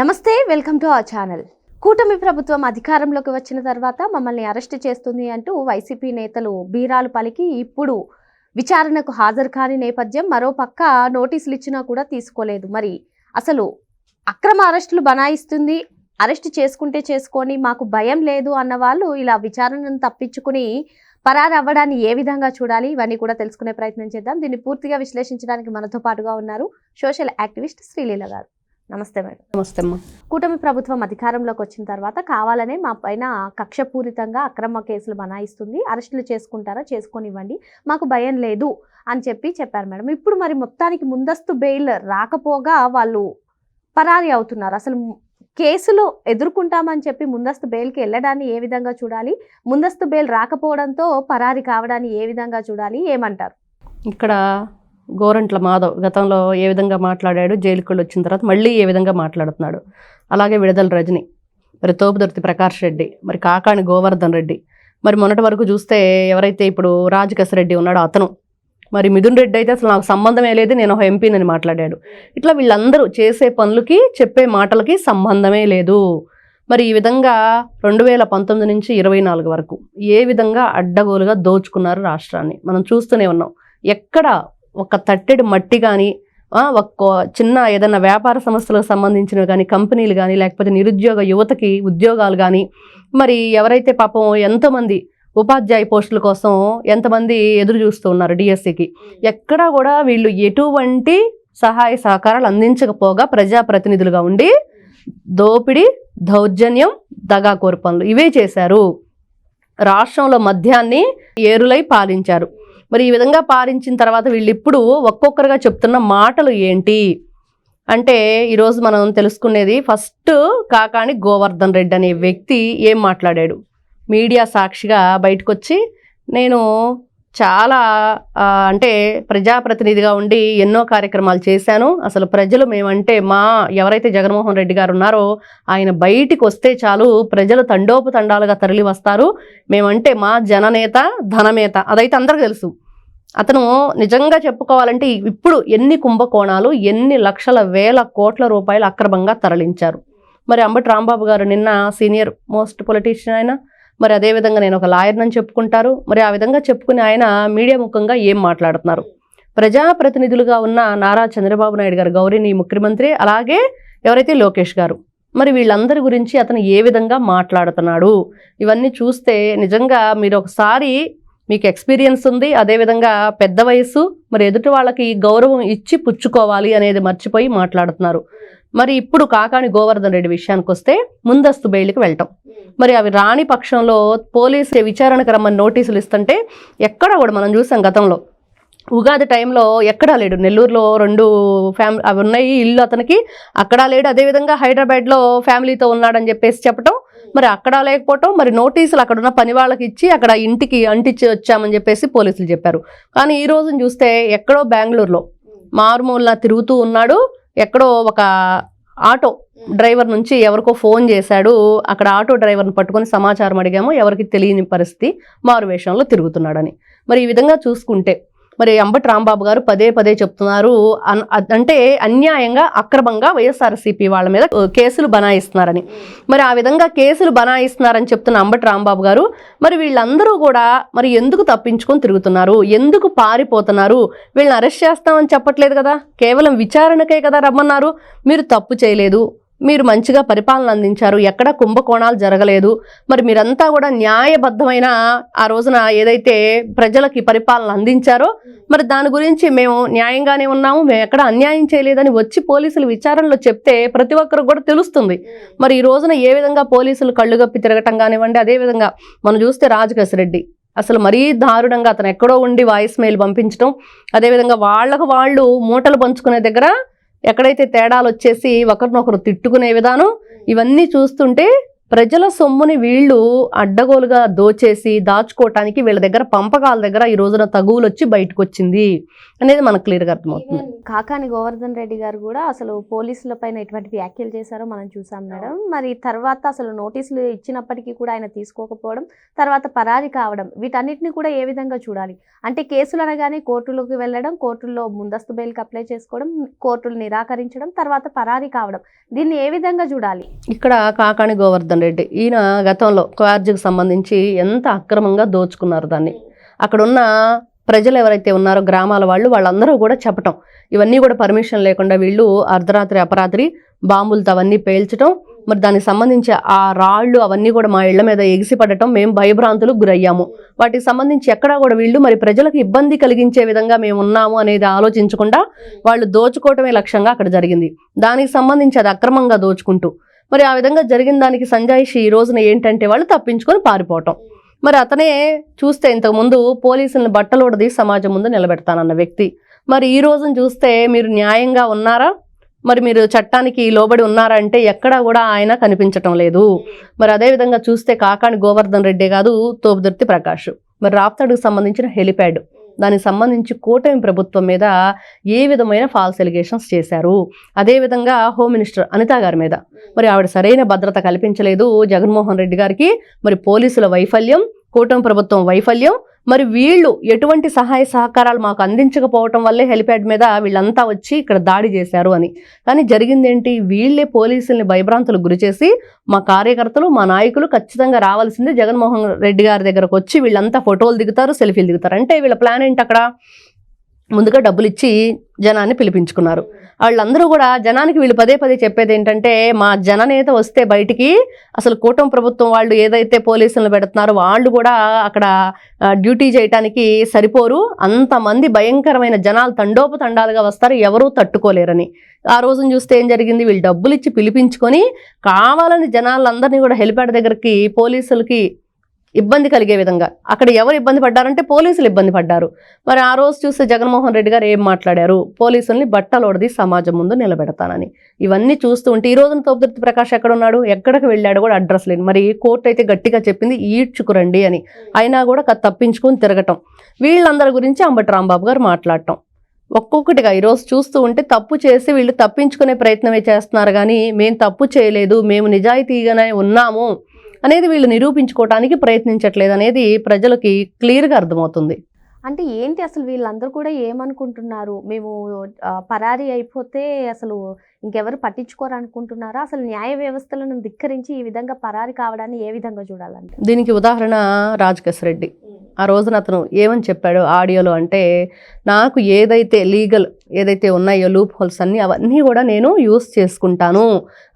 నమస్తే welcome to our channel. కూటమి ప్రభుత్వం అధికారంలోకి వచ్చిన తర్వాత మమ్మల్ని అరెస్ట్ చేస్తుంది అంటూ వైసీపీ నేతలు బీరాలు పలికి ఇప్పుడు విచారణకు హాజరు కాని నేపథ్యం మరో పక్క నోటీసులు ఇచ్చినా కూడా తీసుకోలేదు. మరి అసలు అక్రమ అరెస్టులు బనాయిస్తుంది అరెస్ట్ చేసుకుంటే చేసుకొని మాకు భయం లేదు అన్న వాళ్ళు ఇలా విచారణను తప్పించుకుని పరారు అవ్వడాన్ని ఏ విధంగా చూడాలి ఇవన్నీ కూడా తెలుసుకునే ప్రయత్నం చేద్దాం. దీన్ని పూర్తిగా విశ్లేషించడానికి మనతో పాటుగా ఉన్నారు సోషల్ యాక్టివిస్ట్ శ్రీలీల గారు. నమస్తే మేడం. నమస్తే అమ్మా. కూటమి ప్రభుత్వం అధికారంలోకి వచ్చిన తర్వాత కావాలనే మా పైన కక్షపూరితంగా అక్రమ కేసులు బనాయిస్తుంది. అరెస్టులు చేసుకుంటారా? చేసుకొనివ్వండి. మాకు భయం లేదు అని చెప్పి చెప్పారు మేడం. ఇప్పుడు మరి మొత్తానికి ముందస్తు బెయిల్ రాకపోగా వాళ్ళు పరారి అవుతున్నారు. అసలు కేసులు ఎదుర్కొంటామని చెప్పి ముందస్తు బెయిల్కి వెళ్ళడాన్ని ఏ విధంగా చూడాలి? ముందస్తు బెయిల్ రాకపోవడంతో పరారి కావడాన్ని ఏ విధంగా చూడాలి? ఏమంటారు? ఇక్కడ గోరంట్ల మాధవ్ గతంలో ఏ విధంగా మాట్లాడాడు జైలుకి వచ్చిన తర్వాత మళ్ళీ ఏ విధంగా మాట్లాడుతున్నాడు. అలాగే విడుదల రజని మరి తోపుదొర్తి ప్రకాష్ రెడ్డి మరి కాకాణి గోవర్ధన్ రెడ్డి. మరి మొన్నటి వరకు చూస్తే ఎవరైతే ఇప్పుడు రాజకేశ్ రెడ్డి ఉన్నాడో అతను మరి మిథున్ రెడ్డి అయితే అసలు నాకు సంబంధమే లేదు నేను ఒక ఎంపీనని మాట్లాడాడు. ఇట్లా వీళ్ళందరూ చేసే పనులకి చెప్పే మాటలకి సంబంధమే లేదు. మరి ఈ విధంగా రెండు వేల పంతొమ్మిది నుంచి ఇరవై నాలుగు వరకు ఏ విధంగా అడ్డగోలుగా దోచుకున్నారు రాష్ట్రాన్ని? మనం చూస్తూనే ఉన్నాం. ఎక్కడ ఒక తట్టెడు మట్టి కానీ ఒక చిన్న ఏదైనా వ్యాపార సంస్థలకు సంబంధించినవి కానీ కంపెనీలు కానీ లేకపోతే నిరుద్యోగ యువతకి ఉద్యోగాలు కానీ మరి ఎవరైతే పాపం ఎంతోమంది ఉపాధ్యాయ పోస్టుల కోసం ఎంతమంది ఎదురు చూస్తూ ఉన్నారు డిఎస్సికి ఎక్కడా కూడా వీళ్ళు ఎటువంటి సహాయ సహకారాలు అందించకపోగా ప్రజాప్రతినిధులుగా ఉండి దోపిడీ దౌర్జన్యం దగాకోరు పనులు ఇవే చేశారు. రాష్ట్రంలో మద్యాన్ని ఏరులై పాలించారు. మరి ఈ విధంగా పారించిన తర్వాత వీళ్ళు ఇప్పుడు ఒక్కొక్కరుగా చెప్తున్న మాటలు ఏంటి? అంటే ఈరోజు మనం తెలుసుకునేది ఫస్ట్ కాకాని గోవర్ధన్ రెడ్డి అనే వ్యక్తి ఏం మాట్లాడాడు? మీడియా సాక్షిగా బయటకు వచ్చి నేను చాలా అంటే ప్రజాప్రతినిధిగా ఉండి ఎన్నో కార్యక్రమాలు చేశాను. అసలు ప్రజలు మేమంటే మా ఎవరైతే జగన్మోహన్ రెడ్డి గారు ఉన్నారో ఆయన బయటికి వస్తే చాలు ప్రజలు తండోపతండాలుగా తరలి వస్తారు మేమంటే మా జననేత ధననేత. అదైతే అందరికీ తెలుసు. అతను నిజంగా చెప్పుకోవాలంటే ఇప్పుడు ఎన్ని కుంభకోణాలు ఎన్ని లక్షల వేల కోట్ల రూపాయలు అక్రమంగా తరలించారు. మరి అంబటి రాంబాబు గారు నిన్న సీనియర్ మోస్ట్ పొలిటీషియన్ ఆయన మరి అదేవిధంగా నేను ఒక లాయర్నని చెప్పుకుంటారు. మరి ఆ విధంగా చెప్పుకుని ఆయన మీడియా ముఖంగా ఏం మాట్లాడుతున్నారు? ప్రజాప్రతినిధులుగా ఉన్న నారా చంద్రబాబు నాయుడు గారు గౌరీని ముఖ్యమంత్రి అలాగే ఎవరైతే లోకేష్ గారు మరి వీళ్ళందరి గురించి అతను ఏ విధంగా మాట్లాడుతున్నాడు? ఇవన్నీ చూస్తే నిజంగా మీరు ఒకసారి మీకు ఎక్స్పీరియన్స్ ఉంది అదేవిధంగా పెద్ద వయసు మరి ఎదుటి వాళ్ళకి గౌరవం ఇచ్చి పుచ్చుకోవాలి అనేది మర్చిపోయి మాట్లాడుతున్నారు. మరి ఇప్పుడు కాకాని గోవర్ధన్ రెడ్డి విషయానికి వస్తే ముందస్తు బెయిల్కి వెళ్ళటం మరి అవి రాని పక్షంలో పోలీసు విచారణకు రమ్మని నోటీసులు ఇస్తుంటే ఎక్కడ కూడా మనం చూసాం గతంలో. ఉగాది టైంలో ఎక్కడా లేడు. నెల్లూరులో రెండు ఫ్యామిలీ అవి ఉన్నాయి ఇల్లు అతనికి. అక్కడా లేడు. అదేవిధంగా హైదరాబాద్లో ఫ్యామిలీతో ఉన్నాడని చెప్పేసి చెప్పటం మరి అక్కడ లేకపోవటం మరి నోటీసులు అక్కడ ఉన్న పని వాళ్ళకి ఇచ్చి అక్కడ ఇంటికి అంటించి వచ్చామని చెప్పేసి పోలీసులు చెప్పారు. కానీ ఈ రోజున చూస్తే ఎక్కడో బెంగళూరులో మారుమూల తిరుగుతూ ఉన్నాడు. ఎక్కడో ఒక ఆటో డ్రైవర్ నుంచి ఎవరికో ఫోన్ చేశాడు. అక్కడ ఆటో డ్రైవర్ని పట్టుకొని సమాచారం అడిగాము. ఎవరికి తెలియని పరిస్థితి మారు వేషంలో తిరుగుతున్నాడని. మరి ఈ విధంగా చూసుకుంటే మరి అంబటి రాంబాబు గారు పదే పదే చెప్తున్నారు. అన్- అ- అంటే అన్యాయంగా అక్రమంగా వైఎస్ఆర్సీపీ వాళ్ళ మీద కేసులు బనాయిస్తున్నారని. మరి ఆ విధంగా కేసులు బనాయిస్తున్నారని చెప్తున్న అంబటి రాంబాబు గారు మరి వీళ్ళందరూ కూడా మరి ఎందుకు తప్పించుకొని తిరుగుతున్నారు? ఎందుకు పారిపోతున్నారు? వీళ్ళని అరెస్ట్ చేస్తామని చెప్పట్లేదు కదా? కేవలం విచారణకే కదా రమ్మన్నారు. మీరు తప్పు చేయలేదు. మీరు మంచిగా పరిపాలన అందించారు. ఎక్కడ కుంభకోణాలు జరగలేదు. మరి మీరంతా కూడా న్యాయబద్ధమైన ఆ రోజున ఏదైతే ప్రజలకి పరిపాలన అందించారో మరి దాని గురించి మేము న్యాయంగానే ఉన్నాము. మేము ఎక్కడ అన్యాయం చేయలేదని వచ్చి పోలీసులు విచారణలో చెప్తే ప్రతి ఒక్కరికి కూడా తెలుస్తుంది. మరి ఈ రోజున ఏ విధంగా పోలీసులు కళ్ళు గప్పి తిరగటం కానివ్వండి అదేవిధంగా మనం చూస్తే రాజకేశ్ రెడ్డి అసలు మరీ దారుణంగా అతను ఎక్కడో ఉండి వాయిస్ మెయిల్ పంపించడం అదేవిధంగా వాళ్ళకు వాళ్ళు మూటలు పంచుకునే దగ్గర ఎక్కడైతే తేడాలు వచ్చేసి ఒకరినొకరు తిట్టుకునే విధానం ఇవన్నీ చూస్తుంటే ప్రజల సొమ్ముని వీళ్ళు అడ్డగోలుగా దోచేసి దాచుకోవటానికి వీళ్ళ దగ్గర పంపకాల దగ్గర ఈ రోజున తగువులు వచ్చి బయటకు వచ్చింది అనేది మనకు క్లియర్గా అర్థమవుతుంది. కాకాని గోవర్ధన్ రెడ్డి గారు కూడా అసలు పోలీసుల పైన ఎటువంటి వ్యాఖ్యలు చేశారో మనం చూసాం మేడం. మరి తర్వాత అసలు నోటీసులు ఇచ్చినప్పటికీ కూడా ఆయన తీసుకోకపోవడం తర్వాత పరారి కావడం వీటన్నిటిని కూడా ఏ విధంగా చూడాలి? అంటే కేసులు అనగానే కోర్టులకు వెళ్ళడం కోర్టుల్లో ముందస్తు బెయిల్కి అప్లై చేసుకోవడం కోర్టులు నిరాకరించడం తర్వాత పరారి కావడం. దీన్ని ఏ విధంగా చూడాలి? ఇక్కడ కాకాణి గోవర్ధన్ రెడ్డి. ఈయన గతంలో కార్జుకు సంబంధించి ఎంత అక్రమంగా దోచుకున్నారు దాన్ని. అక్కడున్న ప్రజలు ఎవరైతే ఉన్నారో గ్రామాల వాళ్ళు వాళ్ళందరూ కూడా చెప్పటం. ఇవన్నీ కూడా పర్మిషన్ లేకుండా వీళ్ళు అర్ధరాత్రి అపరాత్రి బాంబులతో అవన్నీ పేల్చడం మరి దానికి సంబంధించి ఆ రాళ్ళు అవన్నీ కూడా మా ఇళ్ళ మీద ఎగిసిపడటం. మేము భయభ్రాంతులకు గురయ్యాము. వాటికి సంబంధించి ఎక్కడా కూడా వీళ్ళు మరి ప్రజలకు ఇబ్బంది కలిగించే విధంగా మేము ఉన్నాము అనేది ఆలోచించకుండా వాళ్ళు దోచుకోవటమే లక్ష్యంగా అక్కడ జరిగింది. దానికి సంబంధించి అది అక్రమంగా దోచుకుంటూ మరి ఆ విధంగా జరిగిన దానికి సంజాయిషి ఈ రోజున ఏంటంటే వాళ్ళు తప్పించుకొని పారిపోవటం. మరి అతనే చూస్తే ఇంతకుముందు పోలీసులను బట్టలోడది సమాజం ముందు నిలబెడతానన్న వ్యక్తి. మరి ఈ రోజున చూస్తే మీరు న్యాయంగా ఉన్నారా? మరి మీరు చట్టానికి లోబడి ఉన్నారా అంటే ఎక్కడా కూడా ఆయన కనిపించటం లేదు. మరి అదేవిధంగా చూస్తే కాకాని గోవర్ధన్ రెడ్డి కాదు తోపుదుర్తి ప్రకాష్. మరి రాప్తాడుకు సంబంధించిన హెలిప్యాడ్. దానికి సంబంధించి కూటమి ప్రభుత్వం మీద ఏ విధమైన ఫాల్స్ ఎలిగేషన్స్ చేశారు? అదేవిధంగా హోమ్ మినిస్టర్ అనితా గారి మీద. మరి ఆవిడ సరైన భద్రత కల్పించలేదు జగన్మోహన్ రెడ్డి గారికి. మరి పోలీసుల వైఫల్యం కూటమి ప్రభుత్వం వైఫల్యం మరి వీళ్ళు ఎటువంటి సహాయ సహకారాలు మాకు అందించకపోవటం వల్లే హెలిప్యాడ్ మీద వీళ్ళంతా వచ్చి ఇక్కడ దాడి చేశారు అని. కానీ జరిగిందేంటి? వీళ్ళే పోలీసుల్ని భయభ్రాంతులకు గురి చేసి మా కార్యకర్తలు మా నాయకులు ఖచ్చితంగా రావాల్సిందే జగన్మోహన్ రెడ్డి గారి దగ్గరకు వచ్చి వీళ్ళంతా ఫోటోలు దిగుతారు సెల్ఫీలు దిగుతారు. అంటే వీళ్ళ ప్లాన్ ఏంటి అక్కడ? ముందుగా డబ్బులు ఇచ్చి జనాన్ని పిలిపించుకున్నారు. వాళ్ళందరూ కూడా జనానికి వీళ్ళు పదే పదే చెప్పేది ఏంటంటే మా జననేత వస్తే బయటికి అసలు కూటమి ప్రభుత్వం వాళ్ళు ఏదైతే పోలీసులను పెడుతున్నారో వాళ్ళు కూడా అక్కడ డ్యూటీ చేయటానికి సరిపోరు. అంతమంది భయంకరమైన జనాలు తండోపతండాలుగా వస్తారు ఎవరూ తట్టుకోలేరని. ఆ రోజున చూస్తే ఏం జరిగింది? వీళ్ళు డబ్బులు ఇచ్చి పిలిపించుకొని కావాలని జనాలందరినీ కూడా హెలిప్యాడ్ దగ్గరికి పోలీసులకి ఇబ్బంది కలిగే విధంగా. అక్కడ ఎవరు ఇబ్బంది పడ్డారంటే పోలీసులు ఇబ్బంది పడ్డారు. మరి ఆ రోజు చూస్తే జగన్మోహన్ రెడ్డి గారు ఏం మాట్లాడారు? పోలీసుల్ని బట్టలోడది సమాజం ముందు నిలబెడతానని. ఇవన్నీ చూస్తూ ఉంటే ఈ రోజున తోపుదుర్తి ప్రకాష్ ఎక్కడ ఉన్నాడు ఎక్కడికి వెళ్ళాడు కూడా అడ్రస్ లేని. మరి కోర్టు అయితే గట్టిగా చెప్పింది ఈడ్చుకురండి అని. అయినా కూడా తప్పించుకొని తిరగటం. వీళ్ళందరి గురించి అంబటి రాంబాబు గారు మాట్లాడటం. ఒక్కొక్కటిగా ఈరోజు చూస్తూ ఉంటే తప్పు చేసి వీళ్ళు తప్పించుకునే ప్రయత్నమే చేస్తున్నారు కానీ మేము తప్పు చేయలేదు మేము నిజాయితీగానే ఉన్నాము. అనేది వీళ్ళు నిరూపించుకోవడానికి ప్రయత్నించట్లేదు అనేది ప్రజలకి క్లియర్గా అర్థమవుతుంది. అంటే ఏంటి అసలు వీళ్ళందరూ కూడా ఏమనుకుంటున్నారు? మేము పరారీ అయిపోతే అసలు ఇంకెవరు పట్టించుకోరు అనుకుంటున్నారా? అసలు న్యాయ వ్యవస్థలను ధిక్కరించి ఈ విధంగా పరారీ కావడాన్ని ఏ విధంగా చూడాలంటే? దీనికి ఉదాహరణ రాజకేశ్ రెడ్డి. ఆ రోజున అతను ఏమని చెప్పాడు? ఆడియోలో అంటే నాకు ఏదైతే లీగల్ ఏదైతే ఉన్నాయో లూప్ హోల్స్ అన్నీ అవన్నీ కూడా నేను యూస్ చేసుకుంటాను.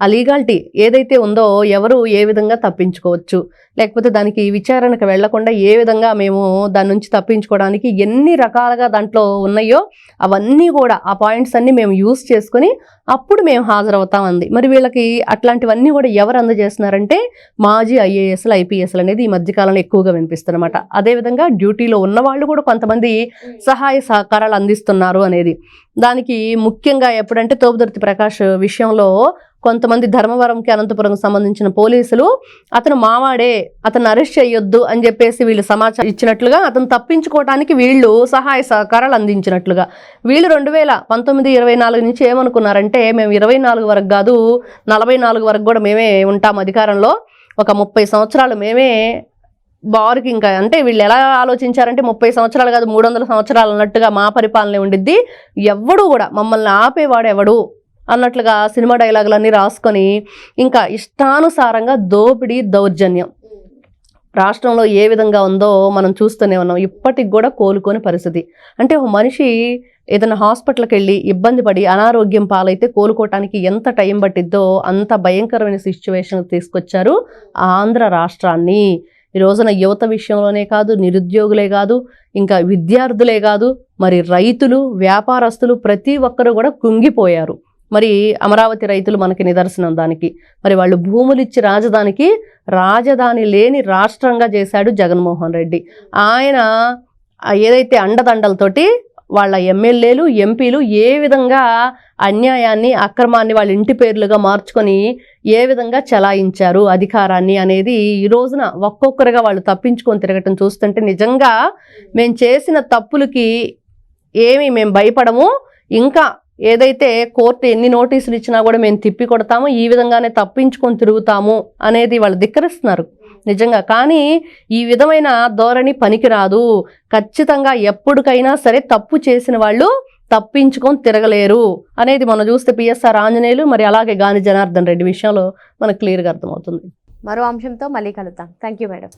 ఆ లీగాలిటీ ఏదైతే ఉందో ఎవరు ఏ విధంగా తప్పించుకోవచ్చు? లేకపోతే దానికి విచారణకు వెళ్ళకుండా ఏ విధంగా మేము దాని నుంచి తప్పించుకోవడానికి ఎన్ని రకాలుగా దాంట్లో ఉన్నాయో అవన్నీ కూడా ఆ పాయింట్స్ అన్ని మేము యూస్ చేసుకొని అప్పుడు మేము హాజరవుతాం అంది మరి వీళ్ళకి అట్లాంటివన్నీ కూడా ఎవరు అందజేస్తున్నారంటే మాజీ ఐఏఎస్లు ఐపీఎస్లు అనేది ఈ మధ్యకాలంలో ఎక్కువగా వినిపిస్తున్నమాట అదేవిధంగా డ్యూటీలో ఉన్న వాళ్ళు కూడా కొంతమంది సహాయ సహకారాలు అందిస్తున్నారు అనేది. దానికి ముఖ్యంగా ఎప్పుడంటే తోపుదుర్తి ప్రకాష్ విషయంలో కొంతమంది ధర్మవరంకి అనంతపురంకి సంబంధించిన పోలీసులు అతను మావాడే అతను అరెస్ట్ చేయొద్దు అని చెప్పేసి వీళ్ళు సమాచారం ఇచ్చినట్లుగా అతను తప్పించుకోవడానికి వీళ్ళు సహాయ సహకారాలు అందించినట్లుగా. వీళ్ళు రెండు వేల పంతొమ్మిది ఇరవై నాలుగు నుంచి ఏమనుకున్నారంటే మేము ఇరవై నాలుగు వరకు కాదు నలభై నాలుగు వరకు కూడా మేమే ఉంటాం అధికారంలో. ఒక ముప్పై సంవత్సరాలు మేమే బారుకి ఇంకా అంటే వీళ్ళు ఎలా ఆలోచించారంటే ముప్పై సంవత్సరాలు కాదు మూడు వందల సంవత్సరాలు అన్నట్టుగా మా పరిపాలనే ఉండిద్ది. ఎవడు కూడా మమ్మల్ని ఆపేవాడు ఎవడు? అన్నట్లుగా సినిమా డైలాగులన్నీ రాసుకొని ఇంకా ఇష్టానుసారంగా దోపిడీ దౌర్జన్యం. రాష్ట్రంలో ఏ విధంగా ఉందో మనం చూస్తూనే ఉన్నాం. ఇప్పటికి కూడా కోలుకోని పరిస్థితి. అంటే ఒక మనిషి ఏదైనా హాస్పిటల్కి వెళ్ళి ఇబ్బంది పడి అనారోగ్యం పాలైతే కోలుకోవటానికి ఎంత టైం పట్టిద్దో అంత భయంకరమైన సిచ్యువేషన్ తీసుకొచ్చారు ఆంధ్ర రాష్ట్రాన్ని. ఈ రోజున యువత విషయంలోనే కాదు నిరుద్యోగులే కాదు ఇంకా విద్యార్థులే కాదు మరి రైతులు వ్యాపారస్తులు ప్రతి ఒక్కరు కూడా కుంగిపోయారు. మరి అమరావతి రైతులు మనకి నిదర్శనం దానికి. మరి వాళ్ళు భూములు ఇచ్చి రాజధానికి రాజధాని లేని రాష్ట్రంగా చేశాడు జగన్మోహన్ రెడ్డి. ఆయన ఏదైతే అండదండలతోటి వాళ్ళ ఎమ్మెల్యేలు ఎంపీలు ఏ విధంగా అన్యాయాన్ని అక్రమాన్ని వాళ్ళ ఇంటి పేర్లుగా మార్చుకొని ఏ విధంగా చలాయించారు అధికారాన్ని అనేది ఈ రోజున ఒక్కొక్కరుగా వాళ్ళు తప్పించుకొని తిరగటం చూస్తుంటే నిజంగా మేము చేసిన తప్పులకి ఏమి మేము భయపడము. ఇంకా ఏదైతే కోర్టు ఎన్ని నోటీసులు ఇచ్చినా కూడా మేము తిప్పి కొడతాము. ఈ విధంగానే తప్పించుకొని తిరుగుతాము అనేది వాళ్ళు ధిక్కరిస్తున్నారు. నిజంగా. కానీ ఈ విధమైన ధోరణి పనికిరాదు. ఖచ్చితంగా ఎప్పటికైనా సరే తప్పు చేసిన వాళ్ళు తప్పించుకొని తిరగలేరు అనేది మనం చూస్తే పిఎస్ఆర్ ఆంజనేయులు మరి అలాగే గాని జనార్దన్ రెడ్డి విషయంలో మనకు క్లియర్గా అర్థమవుతుంది. మరో అంశంతో మళ్ళీ కలుద్దాం. Thank you madam.